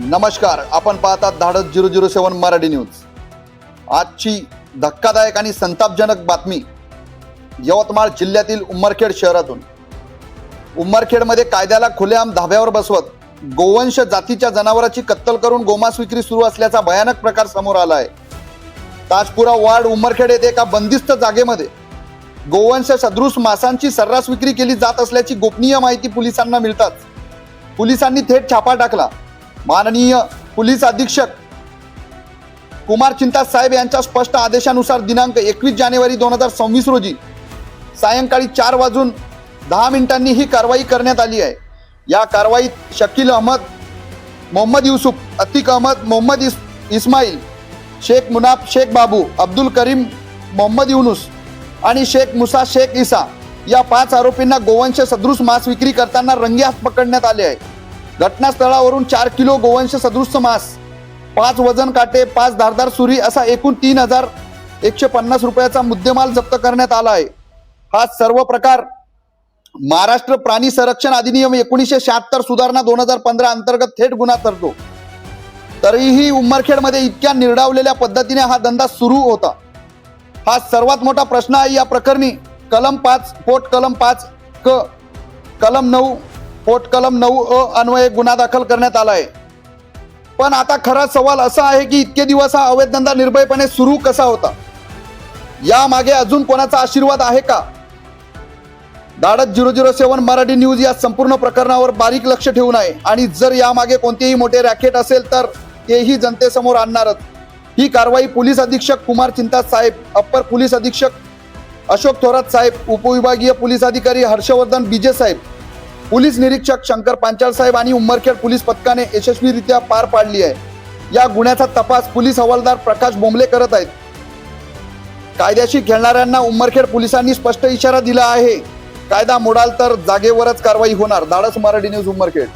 नमस्कार आपण पाहतात Dhadas zero zero seven Marathi news. आजची धक्कादायक आणि संतापजनक बातमी यवतमाळ जिल्ह्यातील उमरखेड शहरातून. उमरखेडमध्ये कायद्याला खुलेआम धाब्यावर बसवत गोवंश जातीच्या जनावराची कत्तल करून गोमांस विक्री सुरू असल्याचा भयानक प्रकार समोर आला आहे ताजपुरा वार्ड उमरखेड येथे एका बंदिस्त जागेमध्ये गोवंश सदृश मासांची सर्रास विक्री केली जात असल्याची गोपनीय माहिती पोलिसांना मिळताच. पोलिसांनी थेट छापा टाकला. माननीय पोलीस अधीक्षक कुमार चिंता साहेब यांच्या स्पष्ट आदेशानुसार दिनांक एकवीस जानेवारी दोन हजार सव्वीस रोजी सायंकाळी चार वाजून दहा मिनिटांनी ही कारवाई करण्यात आली आहे. या कारवाईत शकील अहमद मोहम्मद युसुफ अतिक अहमद मोहम्मद इस इस्माईल शेख मुनाफ शेख बाबू अब्दुल करीम मोहम्मद युनुस आणि शेख मुसा शेख इसा या पाच आरोपींना गोवंश सदृश मांस विक्री करताना रंगेहात पकडण्यात आले आहे. घटनास्थळावरून चार किलो गोवंश सदृश मांस पाच वजन काटे पाच धारदार सुरी असा एकूण तीन हजार एकशे पन्नास रुपयाचा मुद्देमाल जप्त करण्यात आला आहे. हा सर्व प्रकार महाराष्ट्र प्राणी संरक्षण अधिनियम एकोणीसशे शहात्तर सुधारणा दोन हजार पंधरा अंतर्गत थेट गुन्हा ठरतो तरीही उमरखेडमध्ये इतक्या निर्डावलेल्या पद्धतीने हा धंदा सुरू होता. हा सर्वात मोठा प्रश्न आहे या प्रकरणी कलम पाच पोट कलम पाच क कलम नऊ पोट कलम नऊ अ अन्वये गुन्हा दाखल करण्यात आला आहे पण आता खरा सवाल असा आहे की इतके दिवस हा अवैध धंदा निर्भयपणे सुरू कसा होता? यामागे अजून कोणाचा आशीर्वाद आहे का? Dhadas zero zero seven Marathi news या संपूर्ण प्रकरणावर बारीक लक्ष ठेवून आहे. आणि जर यामागे कोणतेही मोठे रॅकेट असेल तर तेही जनतेसमोर आणणारच. ही कारवाई पोलीस अधीक्षक कुमार चिंता साहेब अप्पर पोलीस अधीक्षक अशोक थोरात साहेब उपविभागीय पोलीस अधिकारी हर्षवर्धन बिजे साहेब पोलीस निरीक्षक शंकर पांचाळ साहेब आणि उमरखेड पोलीस पथकाने यशस्वीरित्या पार पाडली आहे. या गुन्ह्याचा तपास पोलीस हवालदार प्रकाश बोंबले करत आहेत. कायद्याशी खेळणाऱ्यांना उमरखेड पोलिसांनी स्पष्ट इशारा दिला आहे. कायदा मोडाल तर जागेवरच कारवाई होणार. धाडस मराठी न्यूज उमरखेड.